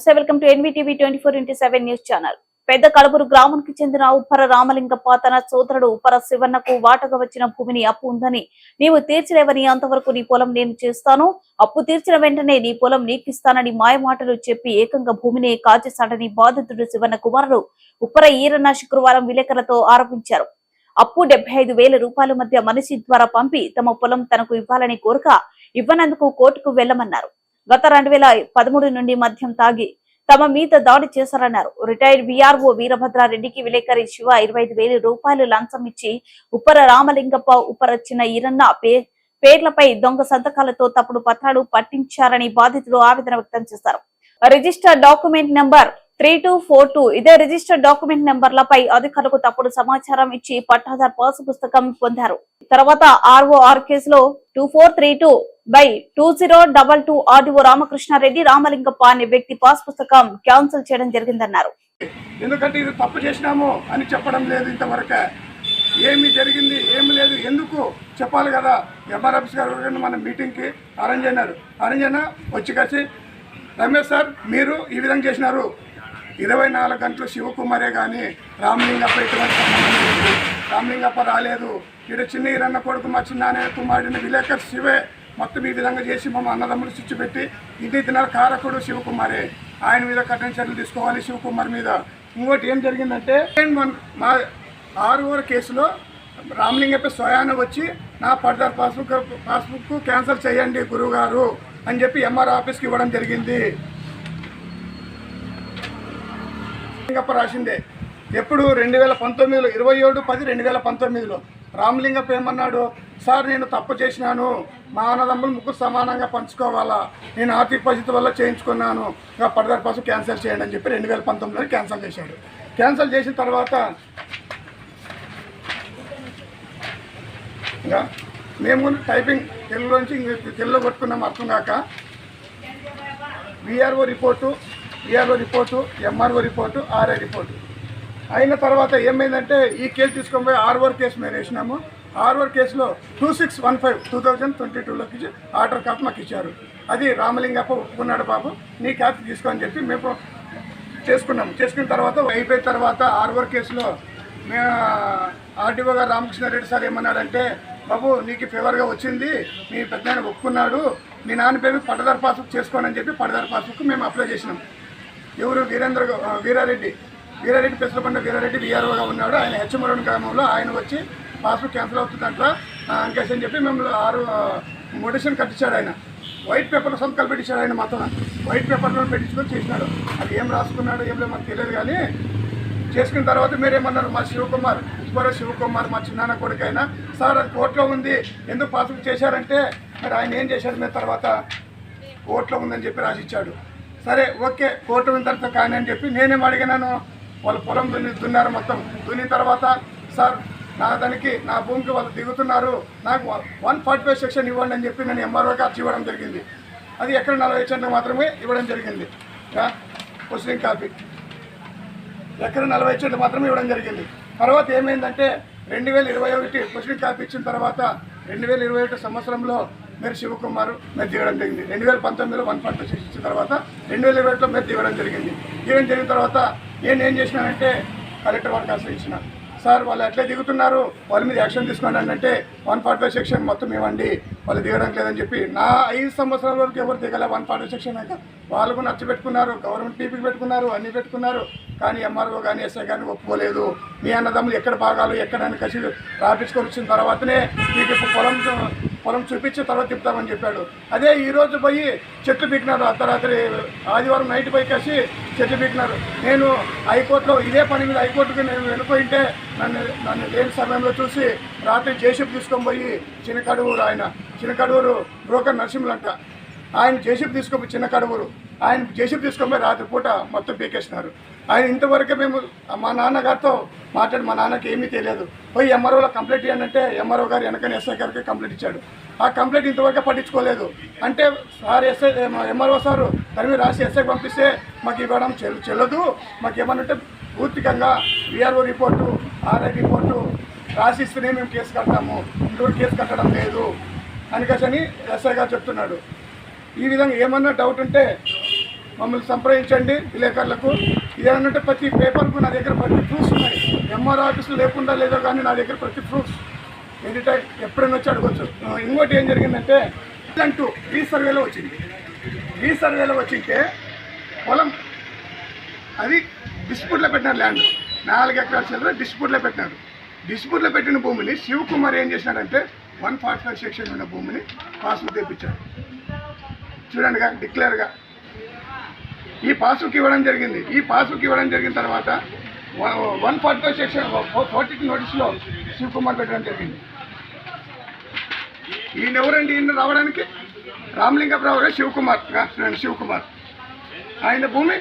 నమస్తే welcome to NVTV twenty four into seven news channel. పెద్ద కడపూరు గ్రామానికి చెందిన ఉప్పర రామలింగప్ప తన సోదరుడు ఉప్పర శివన్నకు వాటగా వచ్చిన భూమిని అప్పు ఉందని నీవు తీర్చలేవని అంతవరకు నీ పొలం నేను చేస్తాను. అప్పు తీర్చిన వెంటనే నీ పొలం నీకిస్తానని మాయమాటలు చెప్పి ఏకంగా భూమిని కాచేశాడని బాధితుడు శివన్న కుమారుడు ఉప్పర ఈరన్న శుక్రవారం విలేకరులతో ఆరోపించారు. అప్పు డెబ్బై ఐదు వేల రూపాయల మధ్య మనిషి ద్వారా పంపి తమ పొలం తనకు ఇవ్వాలని కోరక ఇవ్వనందుకు కోర్టుకు వెళ్ళమన్నారు గత రెండు వేల పదమూడు నుండి మద్యం తాగి తమ మీద దాడి చేశారన్నారు. రిటైర్డ్ విఆర్ఓ వీరభద్రారెడ్డికి విలేకరి శివ ఇరవై ఐదు రూపాయలు లంచం ఇచ్చి ఉప్పర రామలింగప్ప ఉప్పరచ్చిన ఇరన్న ఈరన్న పే పేర్లపై దొంగ సంతకాలతో తప్పుడు పత్రాలు పట్టించారని బాధితులు ఆవేదన వ్యక్తం చేశారు. Register document number three two four two. ఇదే రిజిస్టర్డ్ డాక్యుమెంట్ నెంబర్లపై అధికారులకు తప్పుడు సమాచారం ఇచ్చి పట్టాదార్ పాసు పుస్తకం పొందారు. తర్వాత ఆర్ఓఆర్ కేసులో two four three two by two zero double two RDO Ramakrishna Reddy Ramalingappa అనే వ్యక్తి పాస్ పుస్తకం క్యాన్సిల్ చేయడం జరిగిందన్నారు. ఎందుకంటే ఇది తప్పు చేసినాము అని చెప్పడం లేదు ఇంతవరకు. ఏమి జరిగింది ఏమి లేదు ఎందుకు? చెప్పాలి కదా. ఎంఆర్ ఆఫీస్ గారు మన మీటింగ్కి అరేంజ్ అయినారు. అరేంజ్ అయినా వచ్చి కలిసి రమేష్ సార్ మీరు ఈ విధంగా చేసినారు. ఇరవై నాలుగు గంటలు శివకుమారే కానీ రామలింగప్ప ఎటువంటి సంబంధం రామలింగప్ప రాలేదు. ఇక్కడ చిన్న ఈరన్న కొడుకు మా చిన్న కుమారుడిని విలేకర్ శివే మొత్తం ఈ విధంగా చేసి మా అన్నదమ్ములు స్విచ్ పెట్టి ఇంటి దినాల కారకుడు శివకుమారే. ఆయన మీద కఠిన చర్యలు తీసుకోవాలి శివకుమార్ మీద. ఇంకోటి ఏం జరిగిందంటే మా ఆరుగురు కేసులో రామలింగప్ప స్వయాన వచ్చి నా పర్దార్ పాస్బుక్ పాస్బుక్ క్యాన్సిల్ చేయండి గురువుగారు అని చెప్పి ఎంఆర్ ఆఫీస్కి ఇవ్వడం జరిగింది. రామలింగప్ప రాసిందే. ఎప్పుడు? రెండు వేల పంతొమ్మిదిలో. ఇరవై ఏడు పది రెండు వేల పంతొమ్మిదిలో. రామలింగప్ప ఏమన్నాడు? సార్ నేను తప్పు చేసినాను. మా అన్నదమ్ములు ముగ్గురు సమానంగా పంచుకోవాలా? నేను ఆర్థిక పరిస్థితి వల్ల చేయించుకున్నాను. ఇంకా పడదారి కోసం క్యాన్సిల్ చేయండి అని చెప్పి రెండు వేల పంతొమ్మిదిలో క్యాన్సిల్ చేశాడు. క్యాన్సిల్ చేసిన తర్వాత ఇంకా మేము టైపింగ్ తెలుగులోంచి తెలుగులో కొట్టుకున్నాం అర్థం కాక. VRO report ERO report MRO report RI report. అయిన తర్వాత ఏమైందంటే ఈ కేసు తీసుకొని పోయి ఆర్ఓర్ కేసు మేము వేసినాము. ఆర్ఓర్ కేసులో two six one five two thousand twenty టూలోకి order copy మాకు ఇచ్చారు. అది రామలింగప్ప ఒప్పుకున్నాడు బాబు నీ కాపీ తీసుకో అని చెప్పి మేము చేసుకున్నాము. చేసుకున్న తర్వాత అయిపోయిన తర్వాత ఆర్ఓర్ కేసులో మే ఆర్డీఓ గారు రామకృష్ణారెడ్డి సార్ ఏమన్నాడంటే బాబు నీకు ఫేవర్గా వచ్చింది మీ పెద్ద ఒప్పుకున్నాడు మీ నాన్న పేరు పట్టదారు పాస్బుక్ చేసుకోనని చెప్పి పట్టదారు పాస్బుక్ మేము అప్లై చేసినాం. ఎవరు వీరేంద్ర వీరారెడ్డి. వీరారెడ్డి పెసరపండ వీరారెడ్డి విఆర్ఓగా ఉన్నాడు. ఆయన హెచ్చమరణ గ్రామంలో ఆయన వచ్చి పాస్బుక్ క్యాన్సిల్ అవుతుందంట. అంకేష్ అంకేసి అని చెప్పి మిమ్మల్ని ఆరు మొడిషన్ కట్టించాడు ఆయన. వైట్ పేపర్లో సంతకాలు పెట్టించాడు ఆయన మొత్తం వైట్ పేపర్లో పెట్టించుకొని చేసినాడు. అది ఏం రాసుకున్నాడు ఏం లేదు మాకు తెలియదు కానీ చేసుకున్న తర్వాత మీరేమన్నారు? మా శివకుమార్ ఉప్పర శివకుమార్ మా చిన్నాన్న కొడుకైనా సార్ అది కోర్టులో ఉంది. ఎందుకు పాస్బుక్ చేశారంటే? మరి ఆయన ఏం చేశాడు? మీరు తర్వాత కోర్టులో ఉందని చెప్పి రాసిచ్చాడు. సరే ఓకే కోర్టు ఉన్న తర్వాత కానీ అని చెప్పి నేనేం అడిగినాను. వాళ్ళు పొలం దున్ని దున్నారు మొత్తం. దున్నిన తర్వాత సార్ నా దానికి నా భూమికి వాళ్ళు దిగుతున్నారు. నాకు వన్ ఫార్టీ ఫైవ్ సెక్షన్ ఇవ్వండి అని చెప్పి నేను ఎంఆర్ఓకి అర్జీ ఇవ్వడం జరిగింది. అది ఎక్కడ నలభై సెంట్లు మాత్రమే ఇవ్వడం జరిగింది. ముస్లిం కాపీ. ఎక్కడ నలభై చెట్లు మాత్రమే ఇవ్వడం జరిగింది. తర్వాత ఏమైందంటే రెండు వేల ఇరవై ఒకటి ముస్లిం కాపీ ఇచ్చిన తర్వాత రెండు వేల ఇరవై ఒకటి సంవత్సరంలో మీరు శివకుమార్ మీరు దిగడం జరిగింది. రెండు వేల పంతొమ్మిదిలో వన్ ఫార్టీ చేసిన తర్వాత రెండు వేల ఇరవైలో మీరు దిగడం జరిగింది. దిగడం జరిగిన తర్వాత నేను ఏం చేసినానంటే కలెక్టర్ వారికి ఆశ్రయించిన సార్ వాళ్ళు ఎట్లా దిగుతున్నారు? వాళ్ళ మీద యాక్షన్ తీసుకోండి అంటే వన్ ఫార్టీ ఫైవ్ సెక్షన్ మొత్తం ఇవ్వండి వాళ్ళు దిగడం లేదని చెప్పి. నా ఐదు సంవత్సరాల వరకు ఎవరు దిగలే వన్ ఫార్టీ సెక్షన్ అయితే వాళ్ళు కూడా నచ్చ పెట్టుకున్నారు గవర్నమెంట్ పీపీకి పెట్టుకున్నారు అన్నీ పెట్టుకున్నారు. కానీ ఎంఆర్ఓ కానీ ఎస్ఐ కానీ ఒప్పుకోలేదు. మీ అన్నదమ్ములు ఎక్కడ భాగాలు ఎక్కడ అని కసి రాపించుకొని వచ్చిన తర్వాతనే మీకు ఇప్పుడు పొలం పొలం చూపించి తర్వాత తిప్పుతామని చెప్పాడు. అదే ఈరోజు పోయి చెట్లు పీకినారు. అర్ధరాత్రి ఆదివారం నైట్ పోయి కాసి చెట్లు పీకినారు. నేను హైకోర్టులో ఇదే పని మీద హైకోర్టుకి నేను వెళ్ళిపోయింటే నన్ను నన్ను లేని సమయంలో చూసి రాత్రి జేసీపీ తీసుకొని పోయి చిన్నకడువురు ఆయన చిన్నకడువురు బ్రోకర్ నరసింహులంట. ఆయన జేసీపీ తీసుకొని చిన్న కడువురు ఆయన జేసీబీ తీసుకొని రాత్రి రాత్రిపూట మొత్తం పీకేసినారు. ఆయన ఇంతవరకు మేము మా నాన్నగారితో మాట్లాడి మా నాన్నకి ఏమీ తెలియదు. పోయి ఎంఆర్ఓలో కంప్లైంట్ ఇవ్వనంటే ఎంఆర్ఓ గారు వెనకని ఎస్ఐ గారికి కంప్లైంట్ ఇచ్చాడు. ఆ కంప్లైంట్ ఇంతవరకు పట్టించుకోలేదు. అంటే సార్ ఎస్ఐ ఎంఆర్ఓ సారు తరిమి రాసి ఎస్ఐకి పంపిస్తే మాకు ఇవ్వడం చెల్ చెల్లదు. మాకు ఏమనంటే పూర్తికంగా విఆర్ఓ రిపోర్టు ఆర్ఐ రిపోర్టు రాసిస్తేనే మేము కేసు కట్టాము ఇంకొకటి కేసు కట్టడం లేదు. అని ఎస్ఐ గారు చెప్తున్నాడు. ఈ విధంగా ఏమన్నా డౌట్ ఉంటే మమ్మల్ని సంప్రదించండి విలేకరులకు. ఏమన్నంటే ప్రతి పేపర్కు నా దగ్గర ప్రతి ప్రూఫ్స్ ఉన్నాయి. ఎంఆర్ ఆఫీసులు లేకుండా లేదో కానీ నా దగ్గర ప్రతి ప్రూఫ్స్. ఎనీ టైం ఎప్పుడైనా వచ్చి అడగచ్చు. ఇంకోటి ఏం జరిగిందంటే అంటూ రీసర్వేలో వచ్చింది. రీసర్వేలో వచ్చింటే పొలం అది డిస్ప్యూట్లో పెట్టినారు ల్యాండ్. నాలుగు ఎకరాల చిల్లర డిస్ప్యూట్లో పెట్టినారు. డిస్ప్యూట్లో పెట్టిన భూమిని శివకుమార్ ఏం చేసినాడంటే వన్ ఫార్టీ ఫైవ్ సెక్షన్ ఉన్న భూమిని పాస్బుక్ తెప్పించాడు. చూడండిగా డిక్లేర్గా ఈ పాస్బుక్ ఇవ్వడం జరిగింది. ఈ పాస్బుక్ ఇవ్వడం జరిగిన తర్వాత one forty five section forty two నోటీస్లో Shivakumar పెట్టడం జరిగింది. ఈయన ఎవరండి? ఈయన రావడానికి రామలింగప్రావు గారు శివకుమార్ శివకుమార్ ఆయన భూమి?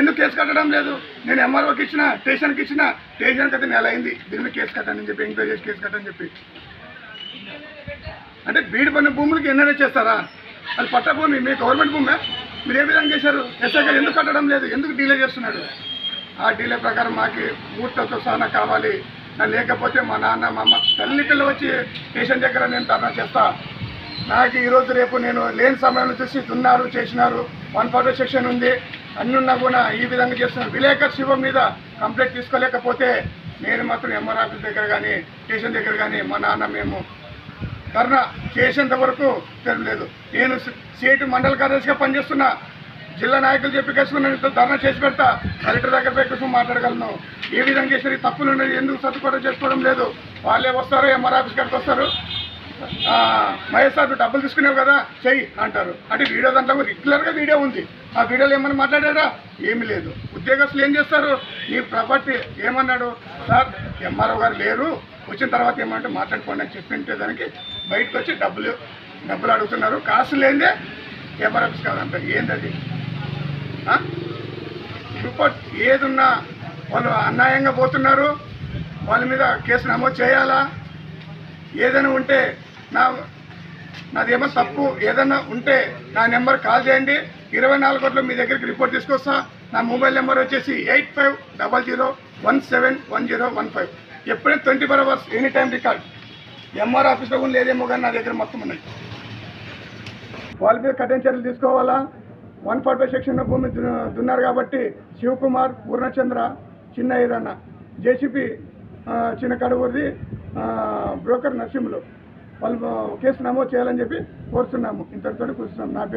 ఎందుకు కేసు కట్టడం లేదు? నేను ఎంఆర్ఓకి ఇచ్చిన స్టేషన్కి ఇచ్చిన స్టేషన్కి అయితే నెల అయింది. దీని మీద కేసు కట్టండి అని చెప్పి ఎంక్వైరీ చేసి కేసు కట్టని చెప్పి. అంటే బీడు పడిన భూములకి ఎన్నైనా చేస్తారా? అది పట్ట భూమి మీ గవర్నమెంట్ భూమే? మీరు ఏ విధంగా చేశారు? ఎస్ఐ గారు ఎందుకు కట్టడం లేదు? ఎందుకు డీలే చేస్తున్నాడు? ఆ డీలే ప్రకారం మాకు మూర్తతో సహనా కావాలి. లేకపోతే మా నాన్న మా అమ్మ తల్లి వచ్చి స్టేషన్ దగ్గర నేను ధర్నా చేస్తా. నాకు ఈరోజు రేపు నేను లేని సమయంలో చూసి దున్నారు చేసినారు. వన్ ఫార్టీ సెక్షన్ ఉంది. అన్ని ఉన్నా కూడా ఈ విధంగా చేస్తున్నారు. విలేకర్ శివం మీద కంప్లైంట్ తీసుకోలేకపోతే నేను మాత్రం ఎంఆర్ ఆఫీస్ దగ్గర కానీ స్టేషన్ దగ్గర కానీ మా నాన్న మేము ధర్నా చేసేంత వరకు తెలియలేదు నేను సీటు మండల కార్యదర్శిగా పనిచేస్తున్నా జిల్లా నాయకులు చెప్పి కసుకున్న ధర్నా చేసి పెడతా కలెక్టర్ దగ్గర పోయి మాట్లాడగలను. ఏ విధంగా చేసిన తప్పులు ఉండేది ఎందుకు సర్దుకోవడం చేసుకోవడం లేదు. వాళ్ళే వస్తారు ఎంఆర్ ఆఫీస్ కడికి వస్తారు. మహేష్ సార్ డబ్బులు తీసుకునేవు కదా చెయ్యి అంటారు. అంటే వీడియో దాంట్లో రెగ్యులర్గా వీడియో ఉంది. ఆ వీడియోలో ఏమన్నా మాట్లాడారా? ఏమీ లేదు. ఉద్యోగస్తులు ఏం చేస్తారు? నీ ప్రాపర్టీ ఏమన్నాడు? సార్ ఎంఆర్ఓ గారు లేరు. వచ్చిన తర్వాత ఏమంటే మాట్లాడుకోండి అని చెప్పింటే దానికి బయటకు వచ్చి డబ్బులు డబ్బులు అడుగుతున్నారు. కాసు లేదే ఎంఆర్ కాదంట ఏంటది ఏంది అది రిపోర్ట్ ఏదున్నా వాళ్ళు అన్యాయంగా పోతున్నారు. వాళ్ళ మీద కేసు నమోదు చేయాలా? ఏదైనా ఉంటే నా నాదేమో తప్పు. ఏదైనా ఉంటే నా నెంబర్ కాల్ చేయండి. ఇరవై నాలుగు గంటలు మీ దగ్గరికి రిపోర్ట్ తీసుకొస్తా. నా మొబైల్ నెంబర్ వచ్చేసి eight five double zero one seven one zero one five. ఎప్పుడైనా twenty four hours any time record. MR ఆఫీస్లో కూడా లేదేమో కానీ నా దగ్గర మొత్తం ఉన్నాయి. వాళ్ళ మీద కఠిన చర్యలు తీసుకోవాలా? వన్ ఫార్టీ ఫైవ్ సెక్షన్ భూమి దున్నారు కాబట్టి శివకుమార్ పూర్ణచంద్ర చిన్న ఈరన్న జేసీపీ చిన్న కడుగురిది బ్రోకర్ నరసింహులు. వాళ్ళు కేసు నమోదు చేయాలని చెప్పి కోరుతున్నాము. ఇంతటితో కూర్చున్నాం. నా పేరు